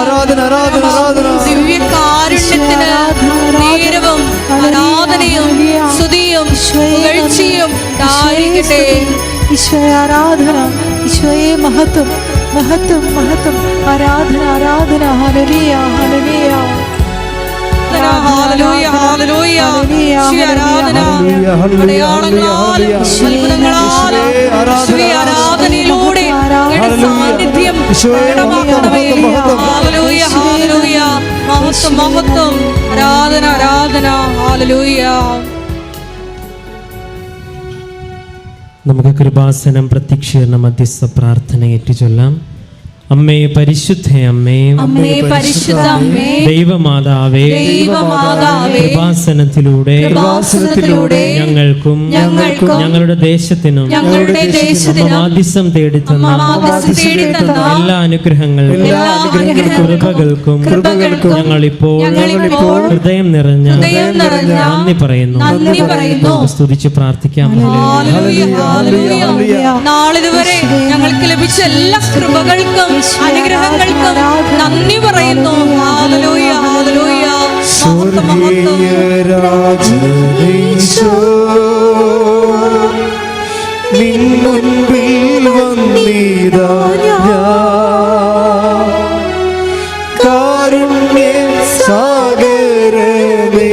ആരാധന ആരാധന ആരാധന. ദിവ്യ കാരുണ്യത്തിന് നേരവും ആരാധനയും സ്തുതിയും പുകഴ്ചയും ഈശോയെ ആരാധന ഈശോയെ മഹത്വം മഹത്വം മഹത്വം. ആരാധന ആരാധന ഹല്ലേലൂയ ഹല്ലേലൂയ. ആരാധനയിലൂടെ സാന്നിധ്യം മഹത്വം മഹത്വം. ആരാധന ആരാധന. ഹാലലൂയ നമുക്ക് കൃപാസനം പ്രത്യക്ഷീകരണ മധ്യസ്ഥ പ്രാർത്ഥന ഏറ്റുചൊല്ലാം. അമ്മേ പരിശുദ്ധ അമ്മേ. അമ്മേ പരിശുദ്ധ അമ്മേ. ദൈവമാതാവേ ദൈവമാതാവേ. കൃപാസനത്തിലൂടെ കൃപാസനത്തിലൂടെ ഞങ്ങൾക്കും ഞങ്ങൾക്കും ഞങ്ങളുടെ ദേശത്തിനും ഞങ്ങളുടെ ദേശത്തിനും ആദിസം തേടി തന്ന എല്ലാ അനുഗ്രഹങ്ങൾക്കും കൃപകൾക്കും കൃപകൾക്കും ഞങ്ങൾ ഇപ്പോൾ ഹൃദയം നിറഞ്ഞ ഹൃദയം നിറഞ്ഞ നന്ദി പറയുന്നു. നന്ദി പറയുന്നു. സ്തുതിച്ച് പ്രാർത്ഥിക്കാം. ഹല്ലേലൂയ, ഹല്ലേലൂയ. നാളിതുവരെ ഞങ്ങൾക്ക് ലഭിച്ച എല്ലാ കൃപകൾക്കും അനുഗ്രഹങ്ങൾക്കും നന്ദി പറയുന്നു. ഹാലലൂയ ഹാലലൂയ മുൻപിൽ വന്നിതാ. കാരുണ്യ സാഗരമേ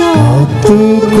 കാത്തുകൊള്ളേണമേ.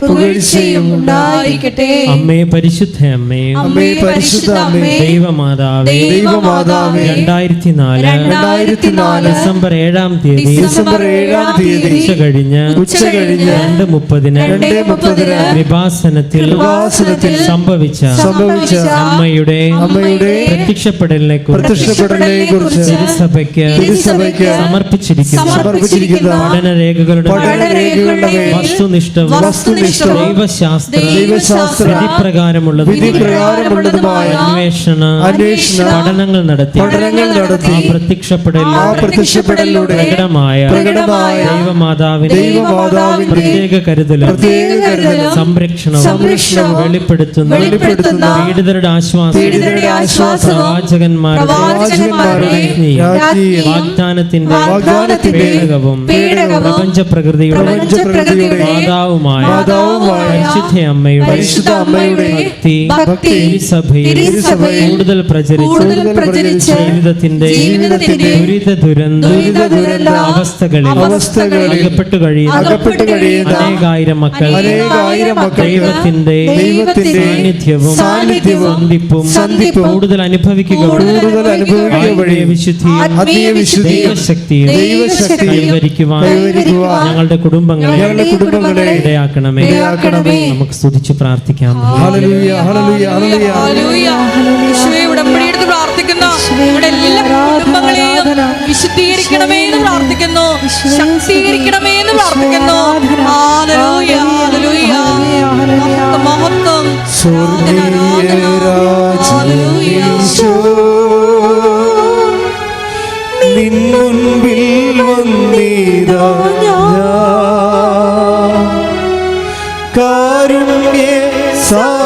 പുകഴ്ചയും ഉണ്ടായിരിക്കട്ടെ അമ്മേ പരിശുദ്ധ അമ്മേ അമ്മേ പരിശുദ്ധ അമ്മേ ദൈവമാതാവേ ദൈവമാതാവേ രണ്ടായിരത്തി നാല് രണ്ടായിരത്തി നാല് ഡിസംബർ ഏഴാം തീയതി ഡിസംബർ ഏഴാം തീയതി ഉച്ച കഴിഞ്ഞ് ഉച്ച കഴിഞ്ഞ് രണ്ട് മുപ്പതിന് രണ്ട് മുപ്പതിന് വിഭാസനത്തിൽ വിഭാസനത്തിൽ സംഭവിച്ച സംഭവിച്ച അമ്മയുടെ അമ്മയുടെ പ്രത്യക്ഷപ്പെടലിനെ കുറിച്ച് പ്രത്യക്ഷപ്പെടലിനെ കുറിച്ച് തിരുസഭയ്ക്ക് തിരുസഭയ്ക്ക് സമർപ്പിച്ചിരിക്കുന്ന സമർപ്പിച്ചിരിക്കുന്ന പഠന രേഖകളുടെ ദൈവശാസ്ത്ര വിധിപ്രകാരമുള്ളതും വിധിപ്രകാരമുള്ളതുമായ അന്വേഷണ അന്വേഷണ പഠനങ്ങൾ നടത്തി പഠനങ്ങൾ നടത്തി പ്രത്യക്ഷപ്പെടലിലൂടെ പ്രകടമായ പ്രകടമായ ദൈവമാതാവിന്റെ ദൈവമാതാവിന്റെ പ്രത്യേക കരുതലും പ്രത്യേക കരുതലും സംരക്ഷണവും സംരക്ഷണവും വെളിപ്പെടുത്തുന്ന വെളിപ്പെടുത്തുന്ന പീഡിതരുടെ ആശ്വാസം പീഡിതരുടെ പ്രവാചകന്മാരുടെ രാജ്ഞിയും വാഗ്ദാനത്തിന്റെ വാഗ്ദാനത്തിന്റെ പേടകവും പ്രപഞ്ച പ്രകൃതിയുടെ മാതാവുമായ പരിശുദ്ധ അമ്മയുടെ ഭക്തി കൂടുതൽ പ്രചരിച്ച് ജീവിതത്തിന്റെ ദുരിത ദുരന്ത അവസ്ഥകളിൽ അകപ്പെട്ടു കഴിയുന്ന അനേകായിരം മക്കൾ ദൈവത്തിന്റെ സാന്നിധ്യവും സന്ധിപ്പും കൂടുതൽ അനുഭവിക്കുക ദൈവശക്തിയും ദൈവശക്തി കൈവരിക്കുവാൻ കൈവരിക്കുവാൻ ഞങ്ങളുടെ കുടുംബങ്ങളെ ഞങ്ങളുടെ കുടുംബങ്ങളെ ഇടയാക്കണമേ. ഇടയാക്കണമേ. നമുക്ക് സ്തുതിച്ച് പ്രാർത്ഥിക്കാം. ഹല്ലേലൂയ ഹല്ലേലൂയ ഹല്ലേലൂയ ഹല്ലേലൂയ. യേശുവേ ഉടമ്പടിയെടുത്ത് പ്രാർത്ഥിക്കുന്നു. നമ്മുടെ എല്ലാ കുടുംബങ്ങളെയും വിശുദ്ധീകരിക്കണമേ എന്ന് പ്രാർത്ഥിക്കുന്നു. ശക്തീകരിക്കണമേ എന്ന് പ്രാർത്ഥിക്കുന്നു. ഹല്ലേലൂയ, ഹല്ലേലൂയ. മഹത്വം, നിൻ മുൻപിൽ വന്നിതാ ഞാൻ. കാരുണ്യ സാഗരമേ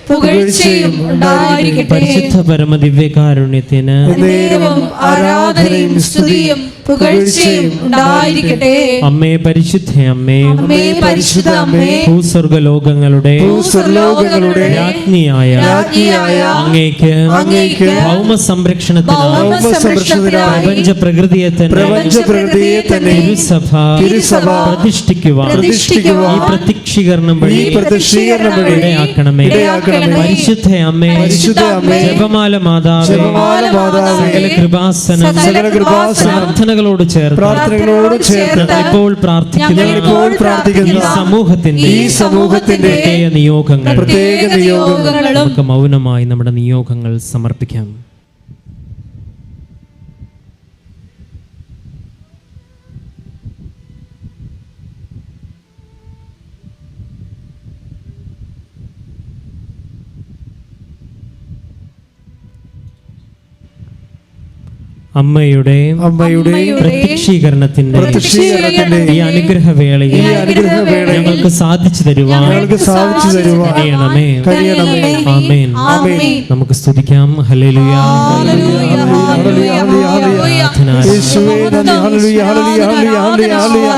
പുകഴ്ചയും ഉണ്ടായിരിക്കട്ടെ. പരിശുദ്ധ പരമ ദിവ്യകാരുണ്യത്തിന് നേരവും ആരാധനയും സ്തുതിയും പുകഴ്ചയും ഉണ്ടായിരിക്കട്ടെ. അമ്മേ പരിശുദ്ധ അമ്മേ. അമ്മേ പരിശുദ്ധ അമ്മേ. ഭൂസ്വർഗ ലോകങ്ങളുടെ ഭൂസ്വർലോകങ്ങളുടെ രാജ്ഞിയായ രാജ്ഞിയായ അങ്ങേക്ക് അങ്ങേക്ക് ഭൗമ സംരക്ഷണത്തിന് പ്രപഞ്ച പ്രകൃതിയെ തന്നെ പ്രപഞ്ച പ്രകൃതിയെ തന്നെ തിരുസഭ തിരുസഭ പ്രതിഷ്ഠിക്കുവാൻ പ്രതിഷ്ഠിക്കുവാൻ ഈ പ്രത്യക്ഷീകരണം വഴി പ്രതിഷ്ഠീകരണം വഴി ഇടയാക്കണമേ. ഇടയാക്കണമേ. പരിശുദ്ധ അമ്മേ പരിശുദ്ധ അമ്മേ ജപമാല മാതാവേ സകല കൃപാസനം സകല പ്രാർത്ഥനകളോട് ചേർത്ത് പ്രാർത്ഥനകളോട് ചേർത്ത് ഇപ്പോൾ പ്രാർത്ഥിക്കുന്നു. ഇപ്പോൾ പ്രാർത്ഥിക്കുന്ന. ഈ സമൂഹത്തിന്റെ ഈ സമൂഹത്തിന്റെ പ്രത്യേക നിയോഗങ്ങൾ പ്രത്യേക നമുക്ക് മൗനമായി നമ്മുടെ നിയോഗങ്ങൾ സമർപ്പിക്കാം. അമ്മയുടെ അമ്മയുടെ പ്രത്യക്ഷീകരണത്തിന്റെ ഈ അനുഗ്രഹവേളയിൽ ഞങ്ങൾക്ക് സാധിച്ചു തരുവാൻ സാധിച്ചു തരുവാൻ കഴിയണമേ കഴിയണമേ ആമേൻ. ആമേൻ. നമുക്ക് സ്തുതിക്കാം. ഹല്ലേലൂയ. ഹല്ലേലൂയ. ഹല്ലേലൂയ ഹല്ലേലൂയ ഹല്ലേലൂയ ഹല്ലേലൂയ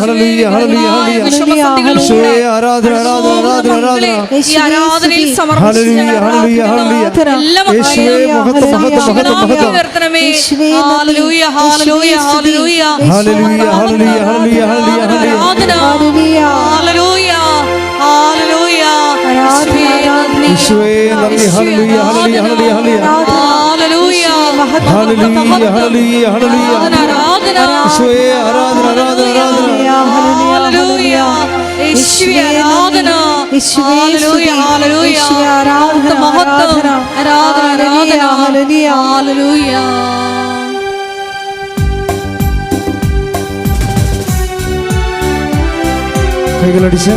ഹല്ലേലൂയ. ഹല്ലേലൂയ യേശുവേ ആരാധന ആരാധന ആരാധന ആരാധന. ഈ ഹല്ലേലൂയ ഹല്ലേലൂയ ഹല്ലേലൂയ യേശുവേ മഹത്വം മഹത്വം മഹത്വം. മഹത്വം ഉയർത്തണമേ യേശുവേ നന്ദി. ഹാലലൂയ ഹാലലൂയ ഹാലലൂയ ഹല്ലേലൂയ. ഹല്ലേലൂയ ഹല്ലേലൂയ ഹല്ലേലൂയ ഹല്ലേലൂയ. ആരാധന ഹാലലൂയ കൈകളടിച്ച്.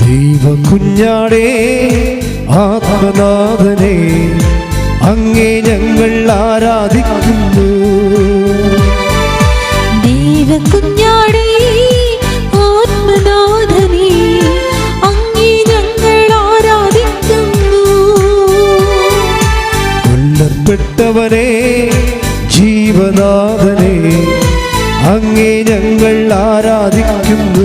ദൈവ കുഞ്ഞാടേ ആത്മനാഥനെ. അങ്ങേ ഞങ്ങൾ ആരാധിക്കുന്നു ദൈവകുഞ്ഞാടേ, ആത്മനാഥനേ, അങ്ങേ ഞങ്ങൾ ആരാധിക്കുന്നു. കൊല്ലപ്പെട്ടവനെ ജീവനാഥനെ അങ്ങേ ഞങ്ങൾ ആരാധിക്കുന്നു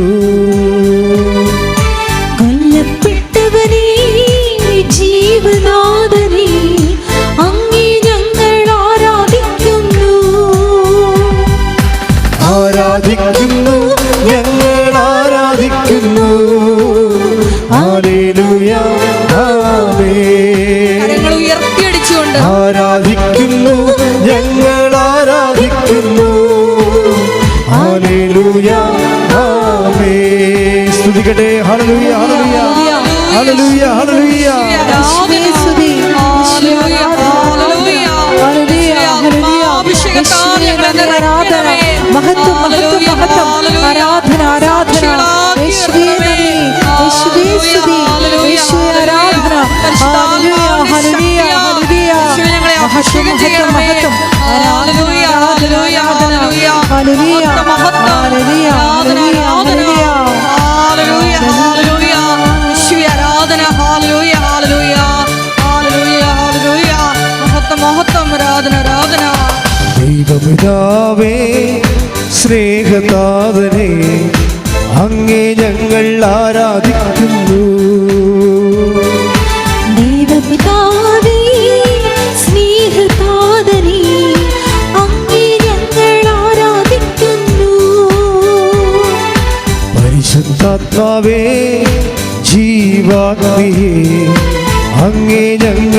ഉയർത്തിയടിച്ചുകൊണ്ട് ആരാധിക്കുന്നു ഞങ്ങൾ ആരാധിക്കുന്നു സ്തുതിക്കട്ടെ സ്തുതി. ഹാലലൂയ, ഹാലലൂയ. ഹല്ലേലൂയ, ഹല്ലേലൂയ. അഭിഷേകത്താൽ. നിറയ്ക്കണമേ. മഹത്വം മഹത്വം മഹത്വം. ആരാധന ആരാധന. ആരാധന. ആരാധന. ഹല്ലേലൂയ ഹല്ലേലൂയ. ദൈവപിതാവേ സ്നേഹതാതനെ അങ്ങേ ഞങ്ങൾ ആരാധിക്കുന്നു ദൈവപിതാവേ, സ്നേഹതാതനേ, അങ്ങേ ഞങ്ങൾ ആരാധിക്കുന്നു. പരിശുദ്ധാത്മാവേ ജീവാഗ്നിയെ അങ്ങേ ഞങ്ങൾ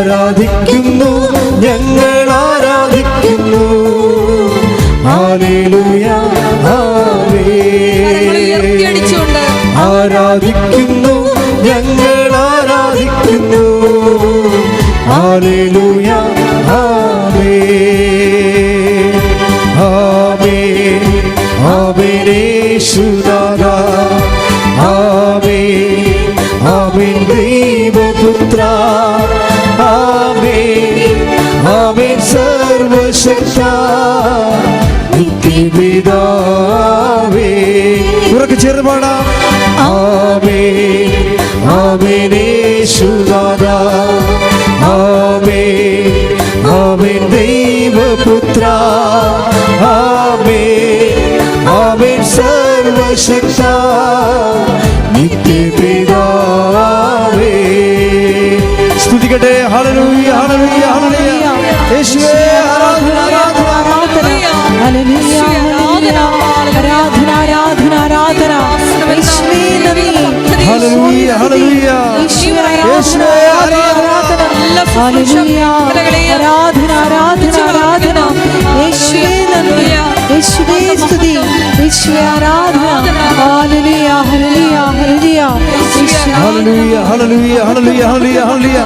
ആരാധിക്കുന്നു? ഞങ്ങൾ ആരാധിക്കുന്നു. ആരാധിക്കുന്നു? ഞങ്ങൾ ആരാധിക്കുന്നു. ഹല്ലേലൂയ ആമേൻ ആമേൻ ആമേൻ നിത്യപിതാവേ ഉറക്കെ ചേർന്ന് പാടാം. ആമേ ആമേനേശുദാദ ആമേ ആമേൻ ദൈവപുത്ര. ആമേ ആമേൻ സർവശക്ത. നിത്യപിതാവേ സ്തുതിക്കട്ടെ. ഹല്ലേലൂയ ഹല്ലേലൂയ ഹല്ലേലൂയ. യേശുവേ. ആരാധന ഹല്ലേലൂയ ആരാധന ആരാധന ആരാധന യേശുവേ നന്ദി യേശുവേ സ്തുതി യേശുവേ ആരാധന ഹല്ലേലൂയ ഹല്ലേലൂയ ഹല്ലേലൂയ യേശുവേ ഹല്ലേലൂയ ഹല്ലേലൂയ ഹല്ലേലൂയ ഹല്ലേലൂയ ഹല്ലേലൂയ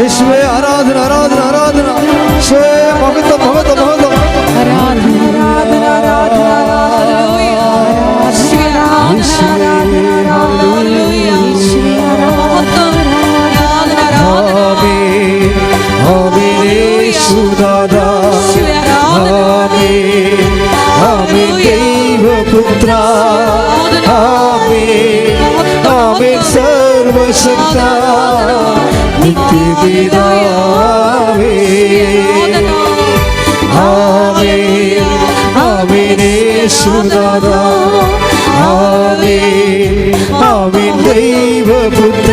യേശുവേ ആരാധന ആരാധന ആരാധന യേശുവേ മഹത്വം മഹത്വം മഹത്വം ദൈവപുത്ര ആമേ ആമേ സർവശക്ത. നിത്യപിതാവേ ആമേ ആമേ യേശുദാദാ ആമേ ആമേ ദൈവപുത്ര.